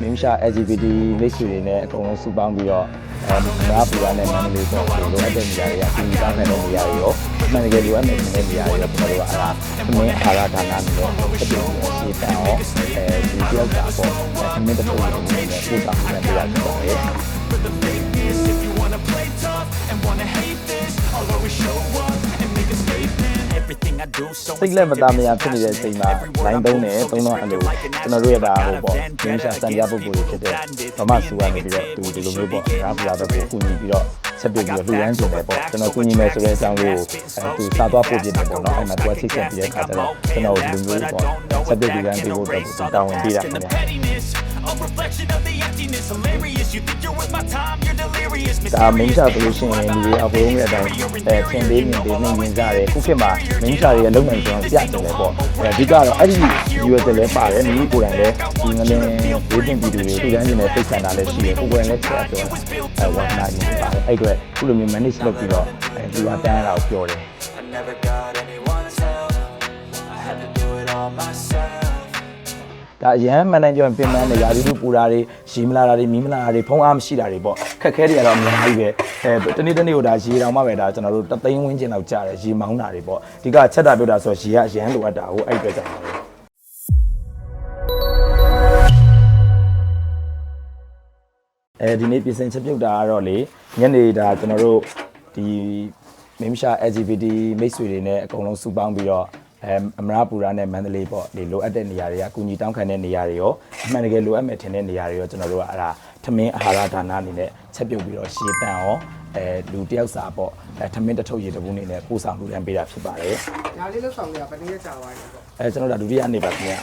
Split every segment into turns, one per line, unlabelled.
မင်းရှာ LGBT မိတ်ဆွေတွေနဲ့အကုန်လုံးစုပေါင်းပြီးတော့အဲမရာပူရနဲ့မန္တလေးပေါ့လိုအပ်တဲ့နေရာတွေကပြည်တောင်းတဲ့နေရာတွေရောအမှန်တကယ်လိုအပ်တဲ့နေရာတွေရောကျွန်တော်တို့ကအားသမင်းအာဟာရဒါနနဲ့တပြည့်ရှင်းတန်အောင်အဲဒီတယောက်တာပေါ့သမင်းတစ်ပုဒ်နဲ့ပို့တာနဲ့ပြရဖြစ်ပါတယ်
If you wanna play tough and wanna
စိတ်လက်မသားမယာဖြစ်နေတဲ့အချိန်မှာ line သုံးတယ်သုံးတော့အဲ့လိုကျွန်တော်တို့ရဲ့ဒါဟိုပေါ့မင်းရှာစံပြပုဂ္ဂိုလ်တွေဖြစ်တဲ့ဗမာစုကနေပြီးတော့သူဒီလိုမျိုးပေါ့ရာပူလာဘက်ကိုကူညီပြီးတော့ဆက်ပြပြီးတော့လူရန်ကျင်တယ်ပေါ့ကျွန်တော်ကူညီမယ်ဆိုတဲ့အကြောင်းလေးကိုအဲသူစားသွားပို့ပြတယ်ပေါ့နော်အဲ့မှာသူကချိတ်ဆက်ပြီးတဲ့ခါကျတော့ကျွန်တော်ဒီလိုမျိုးပေါ့ဆက်ပြလူရန်ပေးဖို့အတွက်သူတာဝန်ပေးတာခင်ဗျာ
pettiness, a reflection of the emptiness. Hilarious, you think you're worth my time, you're delirious.
ဒါမင်းရှာဆိုလို့ရှိရင်လူတွေအကုန်လုံးရဲ့အတိုင်းအဲထင်သေးမြင်သေးနှိမ်မြင်ကြတယ်ခုခေတ်မှာမင်းရှာတွေရဲ့လုံနိုင်ကျွန်တော်ပြတယ်လေပေါ့အဲအဓိကတော့အဲ့ဒီ USL လည်းပါတယ်မိမိကိုယ်တိုင်လည်းဒီငလင်းဝေးတင်ပြည်သူတွေထူတန်းနေတဲ့စိတ်ဆန္ဒလည်းရှိတယ်ကိုယ်ကိုယ်လည်းချက်ပြောအဲဝါသနာကြီးပါတယ်အဲ့အတွက်ခုလိုမျိုး manage လုပ်ပြီးတော့အဲဒီကတန်းရတာကိုပြောတယ်
I never got anyone's help. I had to do it all myself.
ဒါအရန်မန်နေဂျာပြင်ပန်းနေရာဒီလိုပူတာတွေရီမလာတာတွေမီးမလာတာတွေဖုံးအားမရှိတာတွေပေါ့ခက်ခဲတွေကတော့အများကြီးပဲအဲတနေ့တနေ့ကိုဒါရေတောင်မှပဲဒါကျွန်တော်တို့တသိန်းဝန်းကျင်လောက်ကြာတယ်ရေမောင်းတာတွေပေါ့ဒီကချက်တာပြောတာဆိုတော့ရေကအရန်လိုအပ်တာကိုအဲ့အတွက်ကြောင့်ပါပဲအဲဒီနေ့ပြင်ဆင်ချက်ပြုတ်တာကတော့လေညနေဒါကျွန်တော်တို့ဒီမင်းရှာ LGBT မိတ်ဆွေတွေနဲ့အကုန်လုံးစုပေါင်းပြီးတော့ အဲအမရပူရာနဲ့မန္တလေးပေါ့ဒီလိုအပ်တဲ့နေရာတွေကကုညီတောင်းခံတဲ့နေရာတွေရောအမှန်တကယ်လိုအပ်မယ်ထင်တဲ့နေရာတွေရောကျွန်တော်တို့ကအဲ့ဒါထမင်းအာဟာရဒါနအနေနဲ့ချက်ပြုတ်ပြီးတော့ရှေ့တန်ရောအဲလူတယောက်စာပေါ့အဲထမင်းတစ်ထုပ်ရေတစ်ဘူးအနေနဲ့ပို့ဆောင်လူတန်းပေးတာဖြစ်ပါတယ်
ညာလေးလောက်ဆောင်ရဗနေ့ရက်ကြာသွားပြီပေါ့
အဲကျွန်တော်တို့ဒါဒုတိယအနေပါခင်ဗျာ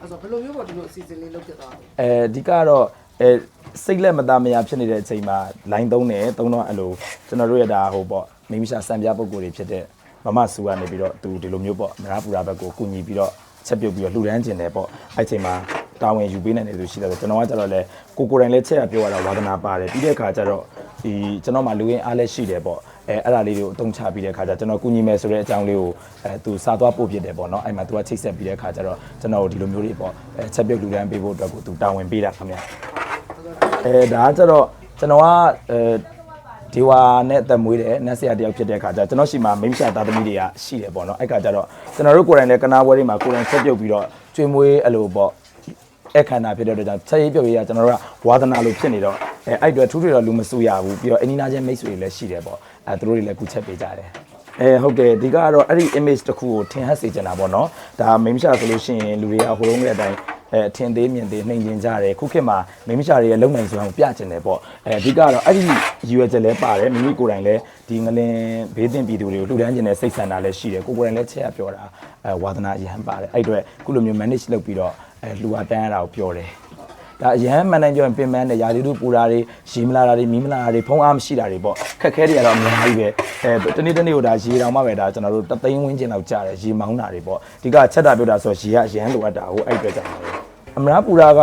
အဲ့ဆိုဘယ်လိုမျိုးပေါ့ဒီလိုအစီအစဉ်လေးလုပ်ဖြစ်သွားလဲ
အဲအဓိကတော့အဲစိတ်လက်မသားမယာဖြစ်နေတဲ့အချိန်မှာ line သုံးတယ်သုံးတော့အဲ့လိုကျွန်တော်တို့ရဲ့ဒါဟိုပေါ့မိမိရှာစံပြပုံကိုယ်တွေဖြစ်တဲ့ မမဆူကနေပြီးတော့သူဒီလိုမျိုးပေါ့မရပူရာဘက်ကိုကူညီပြီးတော့ချက်ပြုတ်ပြီးတော့လှူဒန်းကျင်တယ်ပေါ့အဲ့ချိန်မှာတာဝန်ယူပေးနိုင်တယ်လို့ရှိတယ်ဆိုကျွန်တော်ကကြတော့လေကိုကိုယ်တိုင်လည်းချက်ရပြောရတာဝါသနာပါတယ်ပြီးတဲ့အခါကျတော့ဒီကျွန်တော်မှလူရင်းအားလည်းရှိတယ်ပေါ့အဲအဲ့ဒါလေးတွေကိုအသုံးချပြီးတဲ့အခါကျကျွန်တော်ကူညီမယ်ဆိုတဲ့အကြောင်းလေးကိုအဲသူစားသွားပို့ပြတယ်ပေါ့နော်အဲ့မှာသူကချိတ်ဆက်ပြီးတဲ့အခါကျတော့ကျွန်တော်တို့ဒီလိုမျိုးတွေပေါ့အဲချက်ပြုတ်လူဒန်းပေးဖို့အတွက်ကိုသူတာဝန်ပေးတာခင်ဗျာအဲဒါကကျတော့ကျွန်တော်ကအဲ ဒီဝါနဲ့အသက်မွေးတယ်နတ်ဆရာတယောက်ဖြစ်တဲ့ခါကျကျွန်တော်ရှိမှမိမရှာသားသမီးတွေကရှိတယ်ပေါ့နော်အဲ့ခါကျတော့ကျွန်တော်တို့ကိုယ်တိုင်လည်းကနာပွဲတွေမှာကိုယ်တိုင်ဆက်ပြုတ်ပြီးတော့ကျွေးမွေးအလိုပေါ့အခမ်းအနားဖြစ်တဲ့အတွက်ကြောင့်ချက်ရေးပြုတ်ရေးကကျွန်တော်တို့ကဝါသနာလိုဖြစ်နေတော့အဲအဲ့အတွက်ထူးထွေတော့လူမဆူရဘူးပြီးတော့အနီနာချင်းမိတ်ဆွေတွေလည်းရှိတယ်ပေါ့အဲသူတို့တွေလည်းကူချက်ပေးကြတယ်အဲဟုတ်တယ်ဒီကတော့အဲ့ဒီ image တစ်ခုကိုထင်ဟပ်စေချင်တာပေါ့နော်ဒါမိမရှာဆိုလို့ရှိရင်လူတွေကဟိုလုံးတဲ့အတိုင်း အဲအထင်သေးမြင်သေးနှိမ်ကျင်ကြတယ်ခုခေတ်မှာမိမရှာတွေရဲ့လုံနိုင်စွမ်းကိုပြချင်တယ်ပေါ့အဲအဓိကတော့အဲ့ဒီရည်ရွယ်ချက်လည်းပါတယ်မိမိကိုယ်တိုင်လည်းဒီငလင်ဘေးတင်ပြည်သူတွေကိုလှူဒန်းကျင်တဲ့စိတ်ဆန္ဒလည်းရှိတယ်ကိုယ်ကိုယ်တိုင်လည်းချက်ရပြောတာအဲဝါသနာအရန်ပါတယ်အဲ့အတွက်ခုလိုမျိုး manage လုပ်ပြီးတော့အဲလှူအပ်တန်းရတာကိုပြောတယ်ဒါအရန်မန်နေဂျာပြင်ပန်းတဲ့ယာဒီတို့ပူတာတွေရီမလာတာတွေမီးမလာတာတွေဖုံးအားမရှိတာတွေပေါ့ခက်ခဲတွေကတော့အများကြီးပဲအဲတနေ့တနေ့ကိုဒါရေတောင်မှပဲဒါကျွန်တော်တို့တသိန်းဝန်းကျင်လောက်ကြာတယ်ရေမောင်းတာတွေပေါ့ဒီကချက်တာပြောတာဆိုတော့ရေကအရန်လိုအပ်တာဟိုအဲ့အတွက်ကြောင့်ပါပဲ အမရပူတာက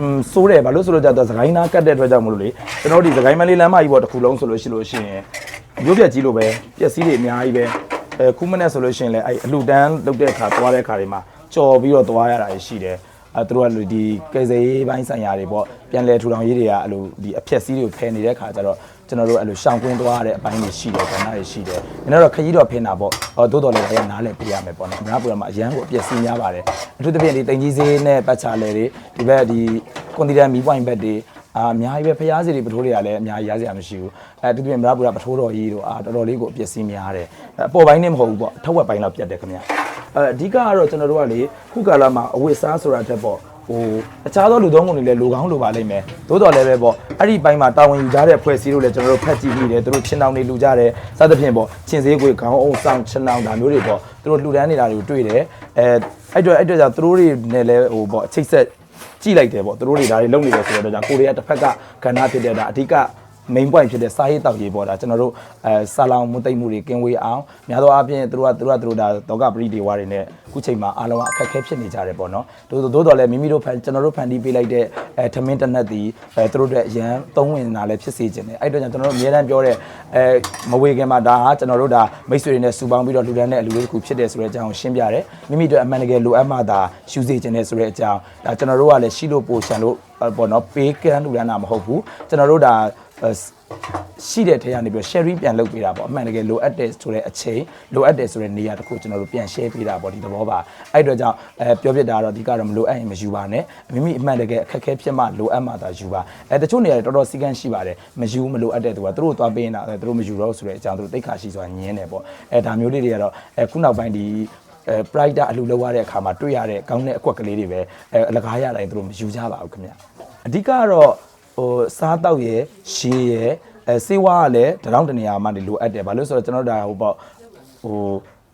อืมစိုးတယ်ဘာလို့ဆိုလို့ကြတော့သခိုင်းနာကတ်တဲ့အတွက်ကြောင့်မလို့လေကျွန်တော်တို့ဒီသခိုင်းမလေးလမ်းမကြီးပေါ့တစ်ခုလုံးဆိုလို့ရှိလို့ရှိရင်ရုပ်ပြက်ကြီးလိုပဲပျက်စီးတွေအများကြီးပဲအဲခုမနဲ့ဆိုလို့ရှိရင်လည်းအဲ့အလှတန်းလုပ်တဲ့အခါသွားတဲ့အခါတွေမှာကြော်ပြီးတော့သွားရတာရှိတယ် အဲသူတို့ကလူဒီကယ်ဆယ်ရေးပိုင်းဆိုင်ရာတွေပေါ့ပြန်လဲထူထောင်ရေးတွေကအဲ့လိုဒီအဖြက်စီးတွေကိုဖယ်နေတဲ့ခါကျတော့ကျွန်တော်တို့အဲ့လိုရှောင်ကွင်းသွားရတဲ့အပိုင်းတွေရှိတယ်ကဏ္ဍတွေရှိတယ်။ကျွန်တော်တို့ခကြီးတော့ဖင်တာပေါ့။ဟောတိုးတော်လည်းရနားလည်းပေးရမယ်ပေါ့နော်။အများပူရမှာအရန်ကိုအပြက်စီးများပါတယ်။အထူးသဖြင့်ဒီတင်ကြီးစေးနဲ့ပတ်ချလဲတွေဒီဘက်ဒီကွန်တီတန်မီပွိုင်ဘက်တွေအာအများကြီးပဲဖျားစီတွေပထိုးတွေကလည်းအများကြီးရစရာမရှိဘူး။အဲတူတူမြမပူရပထိုးတော်ကြီးတို့အာတော်တော်လေးကိုအပြက်စီးများတယ်။အပေါ်ပိုင်းနဲ့မဟုတ်ဘူးပေါ့။ထက်ဝက်ပိုင်းလောက်ပြတ်တယ်ခင်ဗျ။ အဲအဓိကကတော့ကျွန်တော်တို့ကလေခုကာလမှာအဝတ်စားဆိုတာတက်ပေါ့ဟိုအခြားသောလူသုံးကုန်တွေလည်းလိုကောင်းလိုပါလိမ့်မယ်သို့တော်လည်းပဲပေါ့အဲ့ဒီဘိုင်းမှာတာဝန်ယူကြတဲ့ဖွဲ့စည်းတို့လည်းကျွန်တော်တို့ဖတ်ကြည့်ပြီးတယ်သူတို့ချင်းတောင်တွေလူကြတယ်စသဖြင့်ပေါ့ချင်းစေးကိုခေါင်းအောင်ဆောင်ချင်းတောင်ဒါမျိုးတွေပေါ့သူတို့လှူဒန်းနေတာတွေကိုတွေ့တယ်အဲအဲ့အတွက်အဲ့အတွက်ကြောင့်သူတို့တွေနဲ့လည်းဟိုပေါ့အချိတ်ဆက်ကြည့်လိုက်တယ်ပေါ့သူတို့တွေဒါတွေလုပ်နေတယ်ဆိုတော့ကြောင့်ကိုရီးယားတစ်ဖက်ကကဏ္ဍဖြစ်တဲ့ဒါအဓိက main point ဖြစ်တဲ့စားရေးတောက်ရေးပေါ့ဒါကျွန်တော်တို့အဲဆာလောင်မှုသိမ့်မှုတွေကင်းဝေးအောင်များသောအားဖြင့်သူတို့ကသူတို့ကသူတို့ဒါဒေါကပရိဒေဝါတွေနဲ့အခုချိန်မှာအားလုံးအခက်အခဲဖြစ်နေကြတယ်ပေါ့နော်သို့သို့တော်လည်းမိမိတို့ဖန်ကျွန်တော်တို့ဖန်တီးပေးလိုက်တဲ့အဲထမင်းတစ်နက်ဒီအဲသူတို့အတွက်ရန်သုံးဝင်တာလည်းဖြစ်စေခြင်းတယ်အဲ့တော့ကြောင့်ကျွန်တော်တို့အများတန်းပြောတဲ့အဲမဝေခင်မှာဒါဟာကျွန်တော်တို့ဒါမိတ်ဆွေတွေနဲ့စူပေါင်းပြီးတော့လူတန်းတဲ့အလူလေးတစ်ခုဖြစ်တယ်ဆိုတဲ့အကြောင်းကိုရှင်းပြတယ်မိမိတို့အမှန်တကယ်လိုအပ်မှသာရှူစေခြင်းတယ်ဆိုတဲ့အကြောင်းဒါကျွန်တော်တို့ကလည်းရှိလို့ပို့ချန်လို့ပေါ့နော်ပေးကမ်းလူတန်းတာမဟုတ်ဘူးကျွန်တော်တို့ဒါ ရှိတဲ့ထဲကနေပြီး sharing ပြန်လုပ်ပေးတာပေါ့အမှန်တကယ်လိုအပ်တဲ့ဆိုတဲ့အချိန်လိုအပ်တယ်ဆိုတဲ့နေရာတစ်ခုကျွန်တော်တို့ပြန် share ပေးတာပေါ့ဒီသဘောပါအဲ့တော့ကြောင့်အဲပြောပြတာတော့ဒီကတော့မလိုအပ်ရင်မယူပါနဲ့မိမိအမှန်တကယ်အခက်အခဲဖြစ်မှလိုအပ်မှသာယူပါအဲတချို့နေရာတွေတော်တော်စီကန်းရှိပါတယ်မယူမလိုအပ်တဲ့သူကသူတို့သွားပေးနေတာသူတို့မယူတော့ဆိုတဲ့အကြောင်းသူတို့တိတ်ခါရှိစွာညင်းတယ်ပေါ့အဲဒါမျိုးလေးတွေကတော့အဲခုနောက်ပိုင်းဒီအဲ pride အလူလောက်ရတဲ့အခါမှာတွေ့ရတဲ့ကောင်းတဲ့အကွက်ကလေးတွေပဲအဲအလကားရတိုင်းသူတို့မယူကြပါဘူးခင်ဗျအဓိကကတော့ ဟိုစားတောက်ရယ်ရှည်ရယ်အဲစေးဝါးကလည်းတရောင်းတနေရာမှနေလိုအပ်တယ်ဘာလို့လဲဆိုတော့ကျွန်တော်တို့ဒါဟိုပေါ့ဟို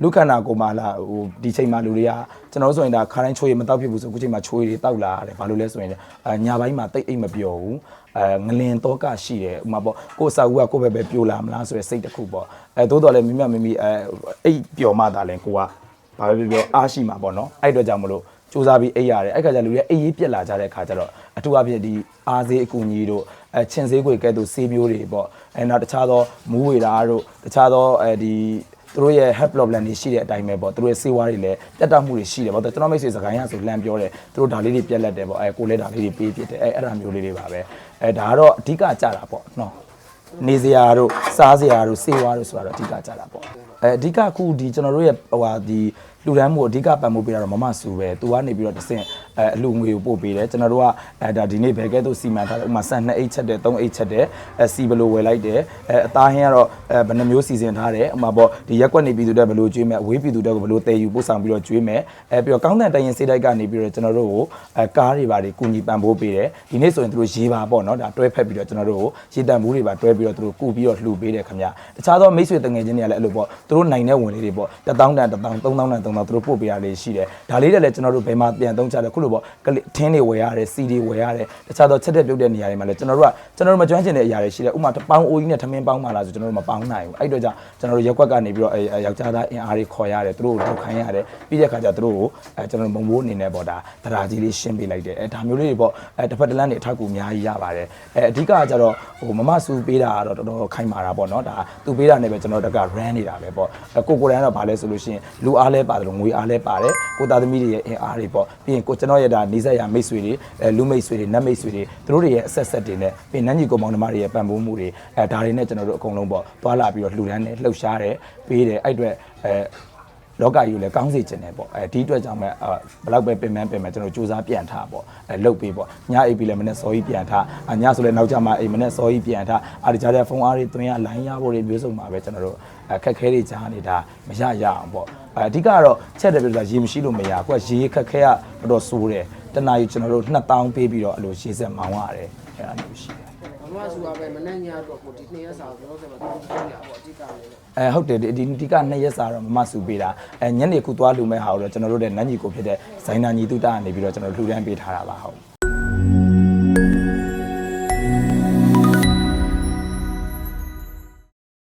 လူခန္ဓာကိုယ်မှာလာဟိုဒီချိန်မှာလူတွေကကျွန်တော်တို့ဆိုရင်ဒါခါတိုင်းချိုးရမတောက်ဖြစ်ဘူးဆိုအခုချိန်မှာချိုးရည်တောက်လာရတယ်ဘာလို့လဲဆိုရင်အညာဘိုင်းမှာတိတ်အိတ်မပြောဘူးအဲငလင်တော့ကရှိတယ်ဥမာပေါ့ကိုယ်စာဦးကကိုယ့်ဘက်ပဲပြိုလာမလားဆိုရယ်စိတ်တစ်ခုပေါ့အဲသို့တော်လည်းမိမမိမိအဲအိတ်ပျော်မှသာလဲကိုကဘာပဲပြောပြောအားရှိမှာပေါ့နော်အဲ့အတွက်ကြောင့်မလို့စူးစမ်းပြီးအိပ်ရတယ်အဲ့ခါကျလူတွေအိပ်ရေးပြက်လာကြတဲ့ခါကျတော့အထူးအဖြင့်ဒီအားစေးအကူကြီးတို့အဲချင်းစေးခွေကဲ့သို့စေးမျိုးတွေပေါ့အဲနောက်တခြားသောမူးဝေတာတို့တခြားသောအဲဒီသူတို့ရဲ့ health problem တွေရှိတဲ့အတိုင်းပဲပေါ့သူတို့ရဲ့ဆေးဝါးတွေလည်းပြတ်တောက်မှုတွေရှိတယ်ပေါ့ကျွန်တော်မိတ်ဆွေစကိုင်းရဆိုလမ်းပြောတယ်သူတို့ဒါလေးတွေပြက်လက်တယ်ပေါ့အဲကိုလည်းဒါလေးတွေပေးပြစ်တယ်အဲအဲ့ဒါမျိုးလေးတွေပါပဲအဲဒါကတော့အဓိကကြတာပေါ့နော်နေစရာတို့စားစရာတို့စေဝါတို့ဆိုတာတော့အဓိကကြတာပေါ့အဲအဓိကအခုဒီကျွန်တော်တို့ရဲ့ဟိုဟာဒီ လူတန်းမှုအဓိကပံ့ပိုးပေးတာတော့မမဆူပဲသူကနေပြီးတော့တဆင့် အဲအလူငွေကိုပို့ပေးတယ်ကျွန်တော်တို့ကအဲဒါဒီနေ့ဘယ်ကဲတော့စီမံထားတယ်ဥပမာဆန်2အိတ်ချက်တယ်3အိတ်ချက်တယ်အဲစီဘယ်လိုဝယ်လိုက်တယ်အဲအသားဟင်းကတော့အဲဘယ်နှမျိုးစီစဉ်ထားတယ်ဥပမာပေါ့ဒီရက်ကွက်နေပြည်သူတက်ဘယ်လိုကျွေးမယ်အဝေးပြည်သူတက်ကိုဘယ်လိုတည်ယူပို့ဆောင်ပြီးတော့ကျွေးမယ်အဲပြီးတော့ကောင်းတဲ့တိုင်ရင်စေးတိုက်ကနေပြီးတော့ကျွန်တော်တို့ကိုအဲကားတွေပါတွေကူညီပံ့ပိုးပေးတယ်ဒီနေ့ဆိုရင်သူတို့ရေးပါပေါ့နော်ဒါတွဲဖက်ပြီးတော့ကျွန်တော်တို့ကိုရေတံမှုတွေပါတွဲပြီးတော့သူတို့ကူပြီးတော့လှူပေးတယ်ခင်ဗျတခြားသောမိတ်ဆွေတငယ်ချင်းတွေကလည်းအဲ့လိုပေါ့သူတို့နိုင်တဲ့ဝင်လေးတွေပေါ့1000တန်1000 3000တန်3000သူတို့ပို့ပေးရလေးရှိတယ်ဒါလေးတွေလည်းကျွန်တော်တို့ဘယ်မှာပြန်သုံးချတယ်ခုလိုပေါ့ကလေးထင်းတွေဝယ်ရတယ်စီတွေဝယ်ရတယ်တခြားသောချက်တဲ့ပြုတ်တဲ့နေရာတွေမှာလည်းကျွန်တော်တို့ကကျွန်တော်တို့မကျွမ်းကျင်တဲ့အရာတွေရှိတယ်ဥပမာတပေါင်းအိုးကြီးနဲ့ထမင်းပေါင်းမှလာဆိုကျွန်တော်တို့မပေါင်းနိုင်ဘူးအဲ့တော့ကြောင့်ကျွန်တော်တို့ရက်ကွက်ကနေပြီးတော့အဲယောက်ျားသားအင်အားတွေခေါ်ရတယ်သူတို့ကိုလောက်ခိုင်းရတယ်ပြီးတဲ့အခါကျသူတို့ကိုအဲကျွန်တော်တို့မုံမိုးအနေနဲ့ပေါ့ဒါတရားကြီးလေးရှင်းပေးလိုက်တယ်အဲဒါမျိုးလေးတွေပေါ့အဲတစ်ဖက်တစ်လမ်းတွေအထောက်အကူအများကြီးရပါတယ်အဲအဓိကကကျတော့ဟိုမမဆူပေးတာကတော့တော်တော်ခိုင်းမာတာပေါ့နော်ဒါသူပေးတာနဲ့ပဲကျွန်တော်တို့က run နေတာပဲပေါ့အဲကိုကိုရန်ကတော့ဗာလဲဆိုလို့ရှိရင်လူအားလဲပါတယ်လို့ငွေအားလဲပါတယ်ကိုသားသမီးတွေရဲ့အင်အားတွေပေါ့ပြီးရင်ကိုကျွန်တော်ရဲ့ဒါနေဆက်ရမိတ်ဆွေတွေအဲလူမိတ်ဆွေတွေနတ်မိတ်ဆွေတွေသူတို့တွေရဲ့အဆက်ဆက်တွေနဲ့ပြီးရင်နန်းကြီးကောင်မောင်နှမတွေရဲ့ပံ့ပိုးမှုတွေအဲဒါတွေနဲ့ကျွန်တော်တို့အကုန်လုံးပေါ့သွားလာပြီးတော့လှူဒန်းတယ်လှုပ်ရှားတယ်ပေးတယ်အဲ့အတွက်အဲ လောကကြီးကိုလည်းကောင်းစေချင်တယ်ပေါ့အဲဒီအတွက်ကြောင့်မဲ့ဘလောက်ပဲပင်ပန်းပင်ပန်းကျွန်တော်စူးစမ်းပြန်ထားပေါ့အဲလုတ်ပေးပေါ့ညအိပ်ပြီးလည်းမနေ့စောကြီးပြန်ထားအညဆိုလည်းနောက်ကြမှာအိမ်မနေ့စောကြီးပြန်ထားအားဒီကြားတဲ့ဖုန်းအားတွေတွင်းရလိုင်းရဖို့တွေမျိုးစုံမှာပဲကျွန်တော်တို့အခက်ခဲတွေကြားနေတာမရရအောင်ပေါ့အဓိကကတော့ချက်တယ်ပြောတာရေမရှိလို့မရအခုကရေခက်ခဲကတော်တော်ဆိုးတယ်တနားယူကျွန်တော်တို့2000ပေးပြီးတော့အဲ့လိုရေဆက်မောင်းရတယ်အဲ့ဒါမျိုးရှိတယ်
ဘာ မှဆူပါပဲမနဲ့ညတော့ကိုဒီနေ့ရက်စာကိုကျွန်တော်ဆက်ပါတူတူရပေါ့အဓိကလည်း
အဲဟုတ်တယ်ဒီဒီဒီကနှစ်ရက်စာတော့မမဆူပေးတာအဲညနေခုသွားလူမဲ့ဟာကိုတော့ကျွန်တော်တို့တဲ့နန်းကြီးကိုဖြစ်တဲ့ဇိုင်နာညီတုတကနေပြီးတော့ကျွန်တော်လှူဒန်းပေးထားတာပါဟုတ်